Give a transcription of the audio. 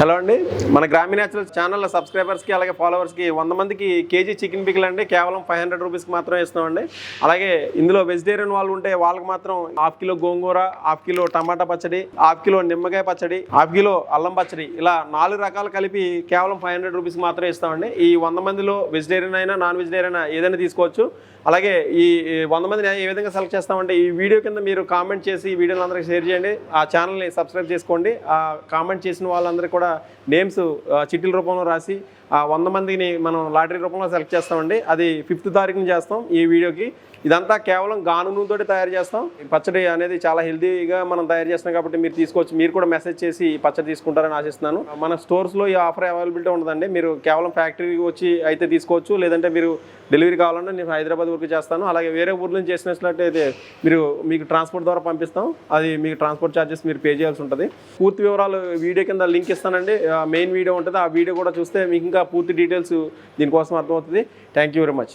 Hello అండి. మన గ్రామీణ న్యాచురల్స్ ఛానల్ సబ్స్క్రైబర్స్కి అలాగే ఫాలోవర్స్కి వంద మందికి కేజీ చికెన్ పికిల్ అండి. కేవలం ఫైవ్ హండ్రెడ్ రూపీస్కి మాత్రమే ఇస్తామండి అలాగే ఇందులో వెజిటేరియన్ వాళ్ళు ఉంటే వాళ్ళకి మాత్రం హాఫ్ కిలో గోంగూర హాఫ్ కిలో టమాటా పచ్చడి హాఫ్ కిలో నిమ్మకాయ పచ్చడి హాఫ్ కిలో అల్లం పచ్చడి ఇలా నాలుగు రకాలు కలిపి కేవలం ఫైవ్ హండ్రెడ్ రూపీస్కి మాత్రమే ఇస్తామండి. ఈ వంద మందిలో వెజిటేరియన్ అయినా నాన్ వెజిటేరియన్ అయినా ఏదైనా తీసుకోవచ్చు. అలాగే ఈ ఈ వంద మందిని ఏ విధంగా సెలెక్ట్ చేస్తామంటే ఈ వీడియో కింద మీరు కామెంట్ చేసి ఈ వీడియోని అందరికీ షేర్ చేయండి. ఆ ఛానల్ని సబ్స్క్రైబ్ చేసుకోండి. ఆ కామెంట్ చేసిన వాళ్ళందరికీ కూడా నేమ్స్ చిట్టీల రూపంలో రాసి ఆ వంద మందిని మనం లాటరీ రూపంలో సెలెక్ట్ చేస్తామండి. అది ఫిఫ్త్ తారీఖున చేస్తాం ఈ వీడియోకి. ఇదంతా కేవలం గాను తయారు చేస్తాం. పచ్చడి అనేది చాలా హెల్తీగా మనం తయారు చేస్తాం కాబట్టి మీరు తీసుకోవచ్చు. మీరు కూడా మెసేజ్ చేసి పచ్చడి తీసుకుంటారని ఆశిస్తున్నాను. మన స్టోర్స్లో ఈ ఆఫర్ అవైలబిలిటీ ఉండదండి. మీరు కేవలం ఫ్యాక్టరీకి వచ్చి అయితే తీసుకోవచ్చు. లేదంటే మీరు డెలివరీ కావాలన్నా నేను హైదరాబాద్ వరకు చేస్తాను. అలాగే వేరే ఊర్ల నుంచి చేసినట్లయితే మీరు మీకు ట్రాన్స్పోర్ట్ ద్వారా పంపిస్తాం. అది మీకు ట్రాన్స్పోర్ట్ ఛార్జెస్ మీరు పే చేయాల్సి ఉంటుంది. పూర్తి వివరాలు వీడియో కింద లింక్ ఇస్తాను ఇస్తానండి మెయిన్ వీడియో ఉంటుంది. ఆ వీడియో కూడా చూస్తే మీకు ఇంకా పూర్తి డీటెయిల్స్ దీనికోసం అర్థమవుతుంది. Thank you very much